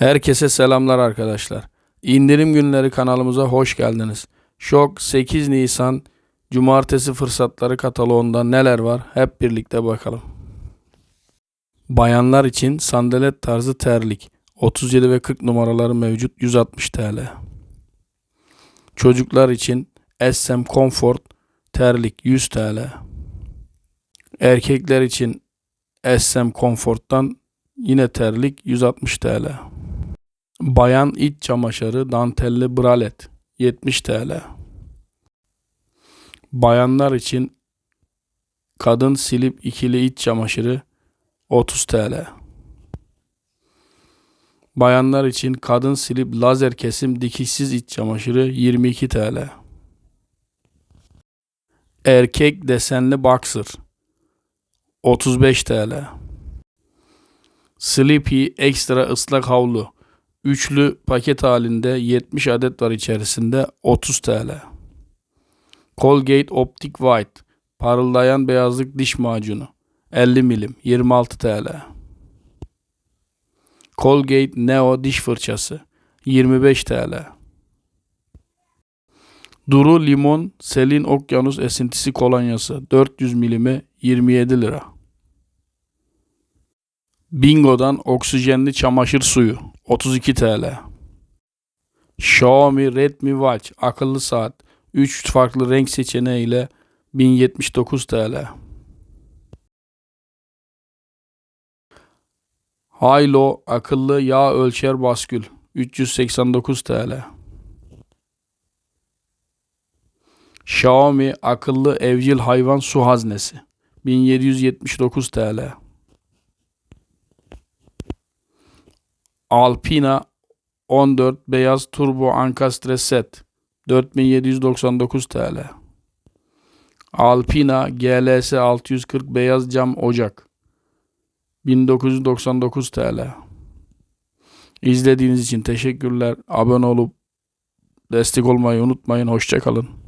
Herkese selamlar arkadaşlar. İndirim günleri kanalımıza hoş geldiniz. Şok 8 Nisan Cumartesi fırsatları kataloğunda neler var hep birlikte bakalım. Bayanlar için sandalet tarzı terlik 37 ve 40 numaraları mevcut 160 TL. Çocuklar için SM Comfort terlik 100 TL. Erkekler için SM Comfort'tan yine terlik 160 TL. Bayan iç çamaşırı dantelli bralet 70 TL. Bayanlar için kadın silip ikili iç çamaşırı 30 TL. Bayanlar için kadın silip lazer kesim dikişsiz iç çamaşırı 22 TL. Erkek desenli boxer 35 TL. Sleepy ekstra ıslak havlu Üçlü paket halinde 70 adet var içerisinde 30 TL. Colgate Optic White parıldayan beyazlık diş macunu 50 milim 26 TL. Colgate Neo diş fırçası 25 TL. Duru Limon Selin Okyanus esintisi kolonyası 400 milime 27 lira. Bingo'dan oksijenli çamaşır suyu 32 TL. Xiaomi Redmi Watch akıllı saat 3 farklı renk seçeneğiyle 1079 TL. Haylo akıllı yağ ölçer baskül 389 TL. Xiaomi akıllı evcil hayvan su haznesi 1779 TL. Alpina 14 beyaz turbo ankastre set 4799 TL. Alpina GLS 640 beyaz cam ocak 1999 TL. İzlediğiniz için teşekkürler. Abone olup destek olmayı unutmayın. Hoşçakalın.